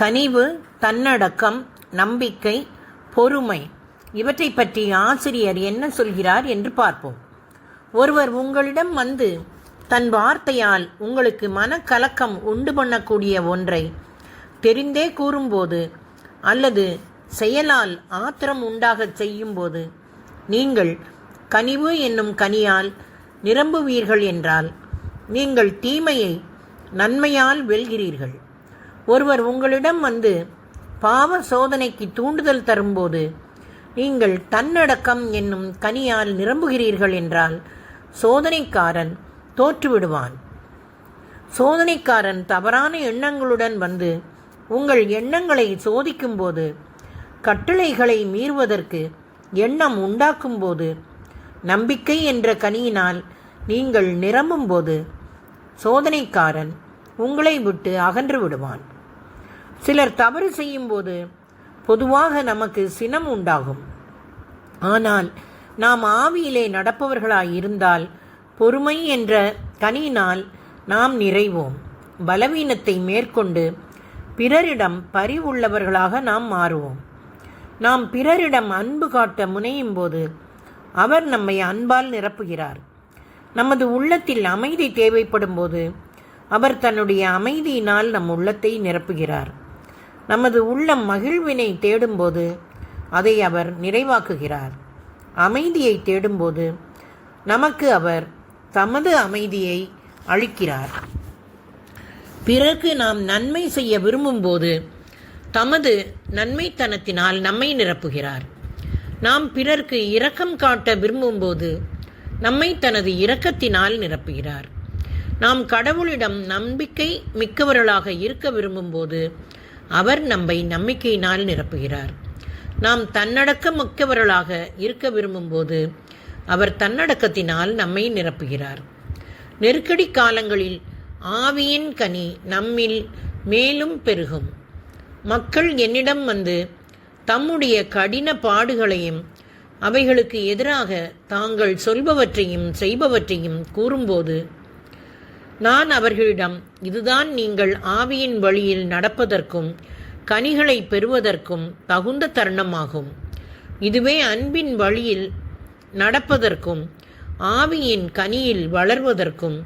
கனிவு தன்னடக்கம் நம்பிக்கை பொறுமை. இவற்றை பற்றி ஆசிரியர் என்ன சொல்கிறார் என்று பார்ப்போம். ஒருவர் உங்களிடம் வந்து தன் வார்த்தையால் உங்களுக்கு மனக்கலக்கம் உண்டு பண்ணக்கூடிய ஒன்றை தெரிந்தே கூறும்போது அல்லது செயலால் ஆத்திரம் உண்டாகச் செய்யும்போது நீங்கள் கனிவு என்னும் கனியால் நிரம்புவீர்கள் என்றால் நீங்கள் தீமையை நன்மையால் வெல்கிறீர்கள். ஒருவர் உங்களிடம் வந்து பாவ சோதனைக்கு தூண்டுதல் தரும்போது நீங்கள் தன்னடக்கம் என்னும் கனியால் நிரம்புகிறீர்கள் என்றால் சோதனைக்காரன் தோற்றுவிடுவான். சோதனைக்காரன் தவறான எண்ணங்களுடன் வந்து உங்கள் எண்ணங்களை சோதிக்கும்போது கட்டளைகளை மீறுவதற்கு எண்ணம் உண்டாக்கும்போது நம்பிக்கை என்ற கனியினால் நீங்கள் நிரம்பும்போது சோதனைக்காரன் உங்களை விட்டு அகன்று விடுவான். சிலர் தவறு செய்யும்போது பொதுவாக நமக்கு சினம் உண்டாகும். ஆனால் நாம் ஆவியிலே நடப்பவர்களாய் இருந்தால் பொறுமை என்ற கனியினால் நாம் நிறைவோம். பலவீனத்தை மேற்கொண்டு பிறரிடம் பரிவுள்ளவர்களாக நாம் மாறுவோம். நாம் பிறரிடம் அன்பு காட்ட முனையும் போது அவர் நம்மை அன்பால் நிரப்புகிறார். நமது உள்ளத்தில் அமைதி தேவைப்படும் போது அவர் தன்னுடைய அமைதியினால் நம் உள்ளத்தை நிரப்புகிறார். நமது உள்ளம் மகிழ்வினை தேடும்போது அதை அவர் நிறைவாக்குகிறார். அமைதியை தேடும்போது நமக்கு அவர் தமது அமைதியை அளிக்கிறார். பிறகு நாம் நன்மை செய்ய விரும்பும்போது தமது நன்மைத்தனத்தினால் நம்மை நிரப்புகிறார். நாம் பிறர்க்கு இரக்கம் காட்ட விரும்பும்போது நம்மை தனது இரக்கத்தினால் நிரப்புகிறார். நாம் கடவுளிடம் நம்பிக்கை மிக்கவர்களாக இருக்க விரும்பும்போது அவர் நம்மை நம்பிக்கையினால் நிரப்புகிறார். நாம் தன்னடக்க மிக்கவர்களாக இருக்க விரும்பும்போது அவர் தன்னடக்கத்தினால் நம்மை நிரப்புகிறார். நெருக்கடி காலங்களில் ஆவியின் கனி நம்மில் மேலும் பெருகும். மக்கள் என்னிடம் வந்து தம்முடைய கடின பாடுகளையும் அவைகளுக்கு எதிராக தாங்கள் சொல்பவற்றையும் செய்பவற்றையும் கூறும்போது நான் அவர்களிடம் இதுதான் நீங்கள் ஆவியின் வழியில் நடப்பதற்கும் கனிகளை பெறுவதற்கும் தகுந்த தருணமாகும். இதுவே அன்பின் வழியில் நடப்பதற்கும் ஆவியின் கனியில் வளர்வதற்கும்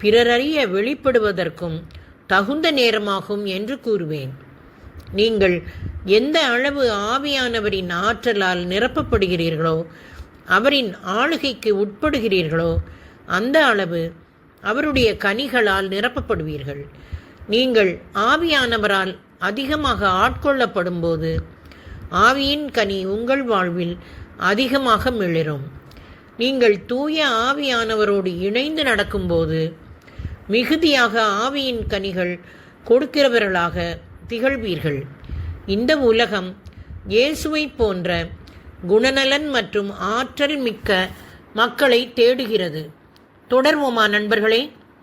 பிறரறிய வெளிப்படுவதற்கும் தகுந்த நேரமாகும் என்று கூறுவேன். நீங்கள் எந்த அளவு ஆவியானவரின் ஆற்றலால் நிரப்பப்படுகிறீர்களோ அவரின் ஆளுகைக்கு உட்படுகிறீர்களோ அந்த அளவு அவருடைய கனிகளால் நிரப்பப்படுவீர்கள். நீங்கள் ஆவியானவரால் அதிகமாக ஆட்கொள்ளப்படும் போது ஆவியின் கனி உங்கள் வாழ்வில் அதிகமாக மிளிரும். நீங்கள் தூய ஆவியானவரோடு இணைந்து நடக்கும்போது மிகுதியாக ஆவியின் கனிகள் கொடுக்கிறவர்களாக திகழ்வீர்கள். இந்த உலகம் இயேசுவை போன்ற குணநலன் மற்றும் ஆற்றல் மிக்க மக்களை தேடுகிறது. தொடர்வோமா நண்பர்களே?